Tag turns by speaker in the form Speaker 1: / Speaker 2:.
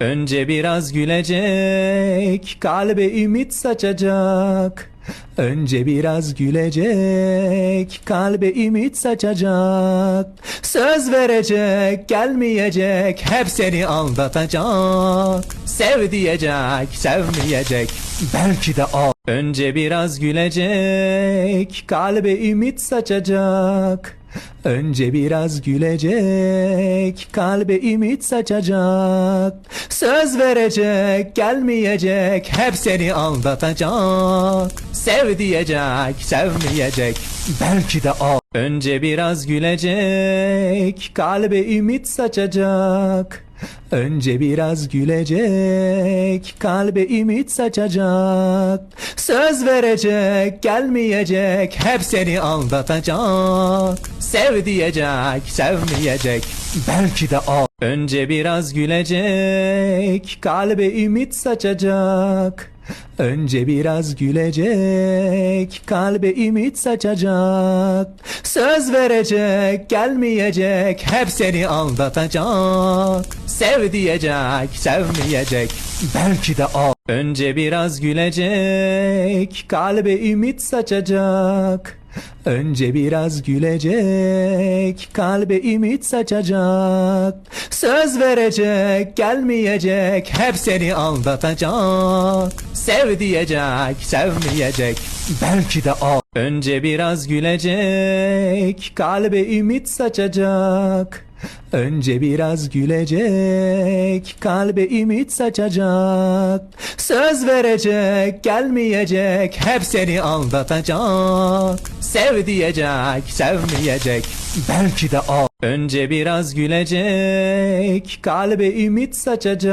Speaker 1: Önce biraz gülecek, kalbe ümit saçacak. Önce biraz gülecek, kalbe ümit saçacak. Söz verecek, gelmeyecek, hep seni aldatacak. Sev diyecek, sevmeyecek, belki de o. Önce biraz gülecek, kalbe ümit saçacak. Önce biraz gülecek, kalbe ümit saçacak. Söz verecek, gelmeyecek, hep seni aldatacak. Sev diyecek, sevmeyecek, belki de o. Önce biraz gülecek, kalbe ümit saçacak. Önce biraz gülecek, kalbe ümit saçacak. Söz verecek, gelmeyecek, hep seni aldatacak. Sev diyecek, sevmeyecek, belki de o. Önce biraz gülecek, kalbe ümit saçacak. Önce biraz gülecek, kalbe ümit saçacak. Söz verecek, gelmeyecek, hep seni aldatacak. Sev diyecek, sevmeyecek, belki de o. Önce biraz gülecek, kalbe ümit saçacak. Önce biraz gülecek, kalbe ümit saçacak. Söz verecek, gelmeyecek, hep seni aldatacak. Sev diyecek, sevmeyecek, belki de o. Önce biraz gülecek, kalbe ümit saçacak. Önce biraz gülecek, kalbe ümit saçacak. Söz verecek, gelmeyecek, hep seni aldatacak. Sev diyecek, sevmeyecek, belki de o. Önce biraz gülecek, kalbe ümit saçacak.